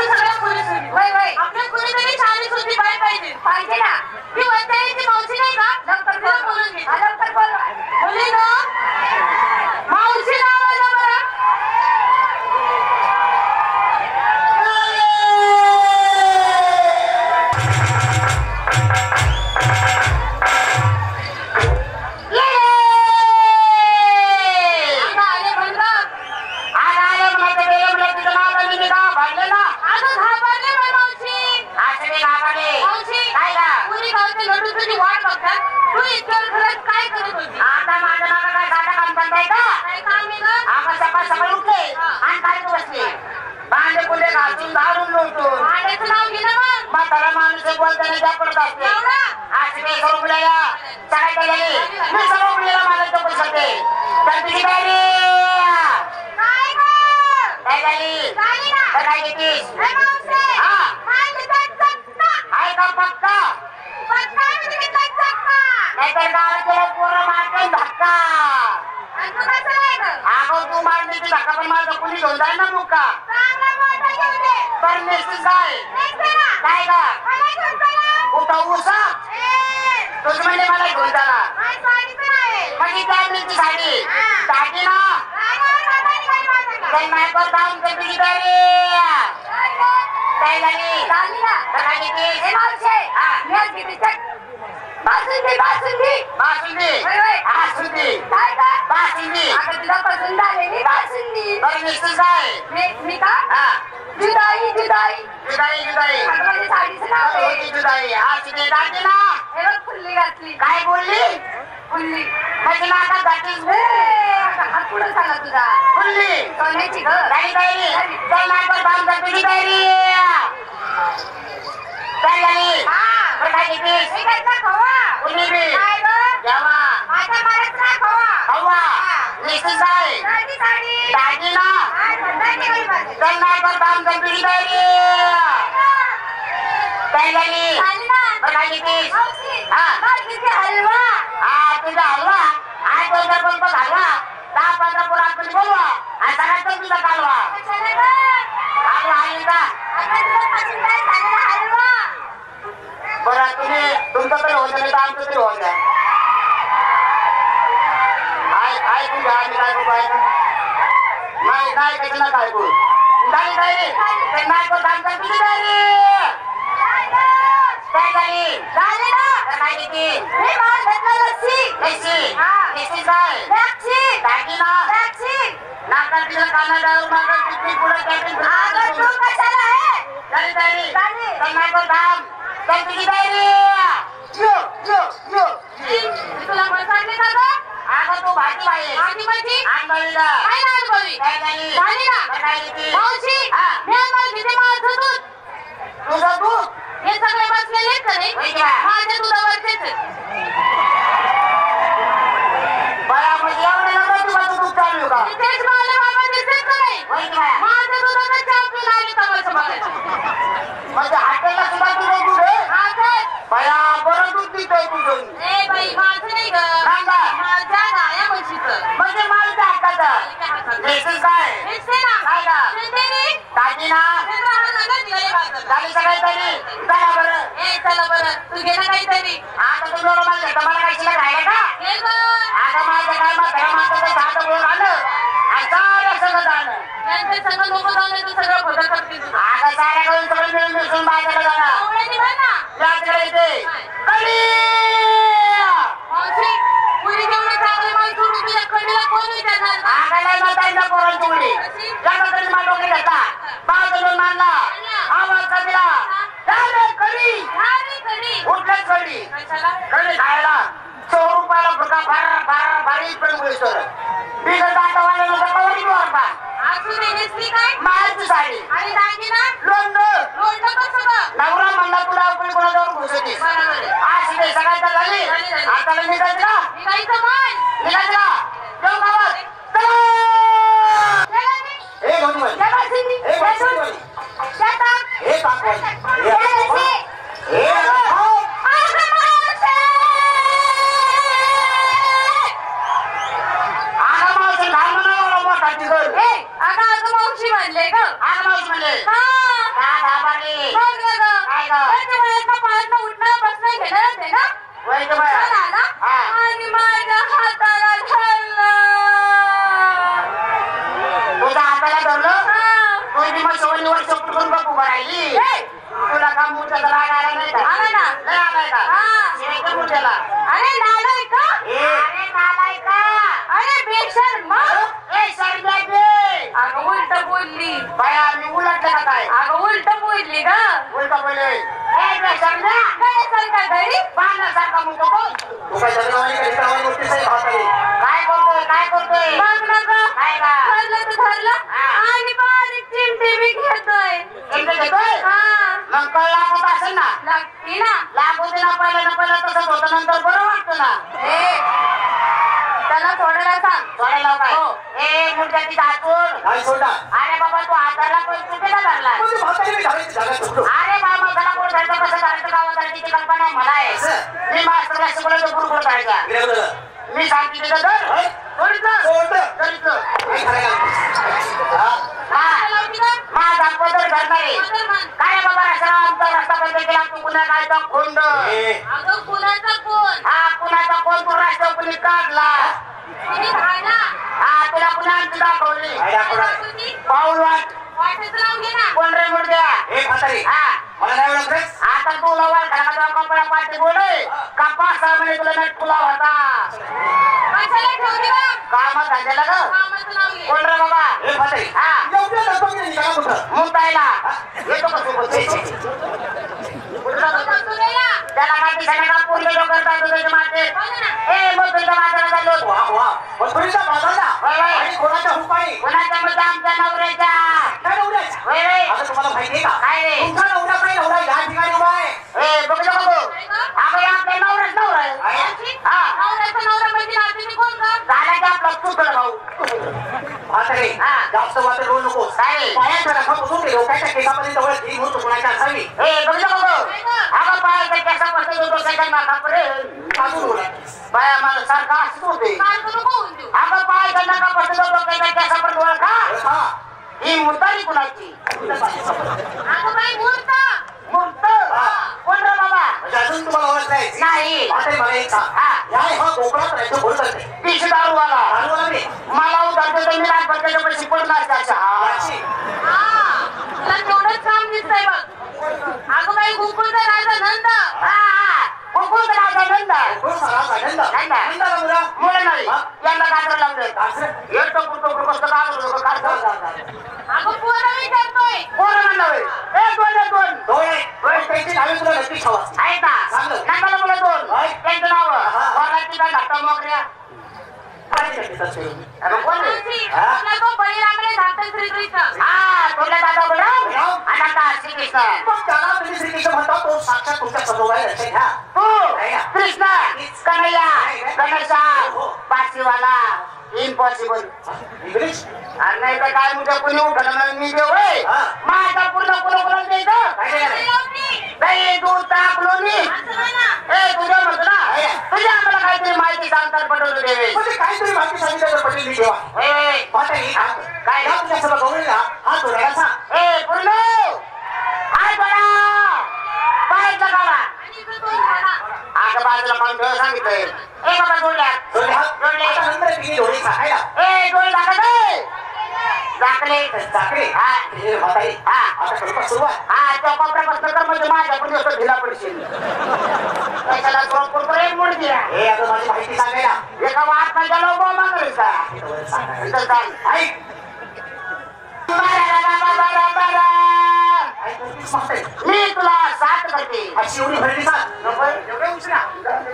आपण सगळ्या मुली सुनी. वय वय आपल्या कुणीतरी छान सुद्धी बाई पाहिजे पाहिजे ना ती मावशी नाही का लवकर बोल बोलून घे लवकर बोल मुली ना घरात काय करत होती? आता माझं मागं काय साधं काम करताय का? काय काम आहे गं? आपण सकाळ सकाळी उठले आणि काय बसले. भांडे कुंडे घासून झाडून लोटून. भाड्याचं नाव घे ना मग. म्हातारा माणूस एक बोलताना त्या पडत असते एवढा? आज मी सर्व मुलाला सकाळी गेली मी सर्व मुलीला मला तो पैसे होते तर तुझी काय रे काय गं? काय झाली झाली ना? तर काय घेतीस? ए मावशी, हा. काय म्हणतात चक्का? आहे का पक्का काय? नाहीतर गावात पोरं मारतात धक्का आणि तू कसं नाही गं? अगं तू मारली की धक्का पण माझं कुणी घेऊन जाईल ना मुका चांगला मोठा घेऊन दे. काय काय मला घेऊन चला. कुठं उसा ए, तुझं म्हणजे मला घेऊन चला माझी साडीचं म्हणजे काय साडी हा. साडी ना हाताने काम तर तुझी काय काय झाली झाली ना? तर काय घेतीस ए मावशी, हा. मी आज किती बासुंदी, बासुंदी. बासुंदी. वय, वय. बासुंदी. काय गं? बासुंदी. आता तुला पसंत आलेली बासुंदी. बरं नेसतीस काय मी- मी का? हा. जुदाई जुदाई. जुदाई जुदाई. अगं माझ्या साडीचं नाव आहे. होती जुदाई. आज ते दादी ना? हे बघ फुल्ली घातली. काय बोलली? फुल्ली. म्हणजे नाकात घातलीस? ए, आता हात पुढं झाला तुझा. बोलली सोन्याची ग. काय तयारी चल नाकात काम कर तुझी तयारी काय झाली हा. बरं काय घेतीस हे घरचा खवा कुणी बी काय ग जेवा माझ्या मारायचा खवा हवा हा. नेसतीस काय साडी साडी दादी ना काय म्हणताय ते बाई माझं? चल नाकात काम कर तुझी तयारी काय झाली झाली ना? बरं काय घेतीस मावशी, हा. मावशीचे हलवा हा तुझा हलवा आठ दोन चार पंप हलवा दहा पंधरा पोरं आतमध्ये बोलवा आणि सगळ्यात तो तुझा कालवा कशाला ग? कालवा आहे का आता तुला पसंत आहे झालेला हलवा बरं तुम्ही तुमचं तरी होतं नाही तर आमचं तरी होऊ द्या काय काय तू घ्या मी काय करू आहे नाही काय त्याचं ना काय करू नाही काय रे ते नाही करू काम कर तुझी काय रे काय ग? काय झाली झाली ना? तर काय किती मी माल घेतला लस्सी नेसी हा. नेसी काय द्राक्षी दागी ना द्राक्षी नाका तिला काना जाऊन मागा किती पुढे कॅटिंग अगं तू कशाला आहे झाली तयारी झाली. चल नाही करू काम चल तुझी तयारी यो यो यो मी तुला बसवले झाली ना? मी आज माझं दूध तुझं दूध हे सगळे बसलेले आहेत का नाही माझ्या दुधावरचेच आहेत. बया म्हणजे एवढे नको तुला तू दूध चालू आहे का आणि तेच मला बाबा दिसत का नाही होय का माझ्या दुधाचा चहा पिऊन आली तमाशा बघायला म्हणजे हॉटेलला सुद्धा तुझं दूध आहे हा तर. बया बरं दूध पितोय तुझं ए बाई माझं नाही ग सांगा. माझ्या गाया म्हशीचं म्हणजे मालच्या हक्काचं काय हातात? नेसीस काय हेच ते ना काय का? ते रे. दादी ना हे तर हा नका निघाले बाजारला. झाली सगळी तरी चला बरं. ए चला बरं. तू घे ना काहीतरी. आता तुम्ही मला घेता मला काय शिल्लक राहिलं का? हे गं. आता माझं काय मग घरा माणसाचं साधं बोलून आलं. आणि सारं सगळं झालं. यांचे सगळं लोक जाऊन तू सगळं खोटं करतील तुझं. आता साऱ्या करून सगळं मिळून मिसळून बाजारला जाणार. आवळे निघाल ना. यात्रा येते कडी मावशी, पुरी जेवढी चांगली माणसं सोडून तुझ्या कडीला कोण विचारणार? आगाला म्हातारीला पोरांची उडी याचा तरी मला डोके घेता धरून मानला आवाज कमीला झाले कडी रे कडी. उठलेच कडी कशाला? कडी खायला सौ रुपयाला फुका फार फार भारी पण सर बिगर दाटा वाले लोक कवरी नेसली काय? मारची साडी आणि दागिना? लोंड लोणचं कसं? नवरा म्हणला तुला आपण कोणाजवळ घुसतीस. आज ते सगळ्यात झाली. आता निघायचं निघायचं म्हण. निघायचं उठणं, बसणं, घेणंच आहे ना? आणि माझ्या हाताला धरलं. तुझ्या हाताला धरलं हा. तू बी मग शेवटवर शेवट करून बघ उभं राहिली. ए, तुला का मुद्द्याचा राग आला नाही का? आला ना. नाही आलाय का? हा. शिवायच्या मुद्द्याला अरे नालाय का. अरे नालाय का? अरे बेशर्म ए सरजा दे अगं उलट बोलली. बाया मी उलटलं का काय? अगं उलट बोलली ग. उलटा बोले ए बे समजा काय काय करतोय काय करतोय काय का आणि बारीक चिमटे बी घेतोय चिमटे घेतोय मग कळ लागत असेल ना लागते ना लागू दे ना पहिलं ना पहिलं तसंच होतं नंतर बरं वाटतं ना. सोडायला काय? हो. ए मुलगा ती दातून सोडा अरे बाबा तू हाताला पण धरला म्हणजे म्हातारी मी घालायची जागा सोडतो अरे बाबा त्याला कोण धरतं? कसं धरायचं गावात धरायची कल्पना मला आहे? मी मास्टरला शिकवलं तो गुरुकुळ करायचा. मी सांगते तिथं धर? हा? माझा पदर धरणार आहे. काय रे बाबा रस्ता आमचा रस्ता बंद केला. तू पुन्हा काय तो खोंड. ए, अगं कुणाचा कोण हा कुणाचा कोण तू कुणी काढला. हा तुला पुन्हा आमची दाखवली? पाऊल वाट. कोण रे म्हातारी. मला नाही ओळखत? आता तू कपडा पाठी बोले. का पाच सहा महिने तुला नेट होता. कामात झालेला ग. कोण रे बाबा? म्हातारी. हा. येतो का सोबत त्याला काय दिसायला का पूर्ण लोक करतात तुझ्या बघ ना. ए मग तुझ्या माझ्याला चाललो होतो. वा, वा. मथुरीचा बाजारला. होय, होय. आणि कोणाच्या हुपाई? कोणाच्या म्हणजे आमच्या नवऱ्याच्या काय नवऱ्याचा? होय रे आता तुम्हाला माहितीये का काय रे? तुमचा नवरा काय नवरा या ठिकाणी उभा आहे ए बघतो बघू अगं हे आपल्या नवऱ्याच नवरा आहे आहे? हा नवऱ्याचा नवरा म्हणजे नातीने कोण ग? झाला की आपला चुकलं भाऊ म्हातारे हा. जास्त वाटत रोल नको काय? पायाच्या नखापासून ते डोक्याच्या केसामध्ये जवळ होतो कोणाच्या असावी ए बघू अगं पायाचा कसा बसतो तो सेकंड माका रे अजून बोला बाया मला सारखा असंच होते सारखं नको होऊन देऊ. अगं पायाचा नका बसतो तो डोक्याचा कसा पण ओळखा हा. ही मुतारी कुणाची अगं बाई मूर्त. मूर्त कोण रे बाबा म्हणजे अजून तुम्हाला ओळख नाही नाही मला हा. कोकणात राहायचं दारूवाला दारूवाला मला तर मी राजभरच्या पैसे पडणार त्याच्या तुला तेवढंच काम दिसतंय बघ. अगं बाई गोकुळचा राजा नंद. कुकुल राजा नंदा मुला. नाही? यांना कातर लावलं. हे टोकू टोकू कसं कातर जा, जा. अगं पोरं विचारतोय. कोण म्हणलं होय? ए दोन आहे, दोन डोळे. डोळे त्यांची नावे तुला नक्की ठावा. आहेत ना चांगलं. नंदाला मुलं दोन. त्यांचं नाव हा. वराची का धाकटा नक्की तसं? अगं कोण आहे? तुळशी. हा? हा थोडल्या दादा बळराम राम. आणि आता श्रीकृष्ण मग त्याला तुम्ही श्रीकृष्ण म्हणता तो साक्षात तुमच्यासमोर आहे लक्षात घ्या तू आहे ना? कृष्ण कन्हैया गणेशा पाचीवाला इम्पॉसिबल इंग्लिश आणि नाही तर काय म्हणजे कुणी उठलं नाही मी हा. माझा पूर्ण कुणा कुणा द्यायचं. दही दूध नाही ना. ए तुझ्या म्हणतो ना. तुझ्या आम्हाला काहीतरी माहिती सांगतात पटवलं देवे म्हणजे काहीतरी माहिती सांगितलं पटेल मी देवा हा. काय? तुझ्या सभा गौरीला हात जोडायला सांग ए पूर्ण हाय बडा तो झाला. आग बाजूला पाहून ए बाबा ए हा. हे हा. हा त्या कोपऱ्यापासून तर म्हणजे माझ्या पण जास्त ढिला पडशील. त्याच्याला थोडं कुरकुरे मोड दिला एका वाट नाही गेलो बो सांगायला. इथं बरं, बरं, बरं, बरं, बरं. मी तुला साथ करते. एवढी भरली सांग.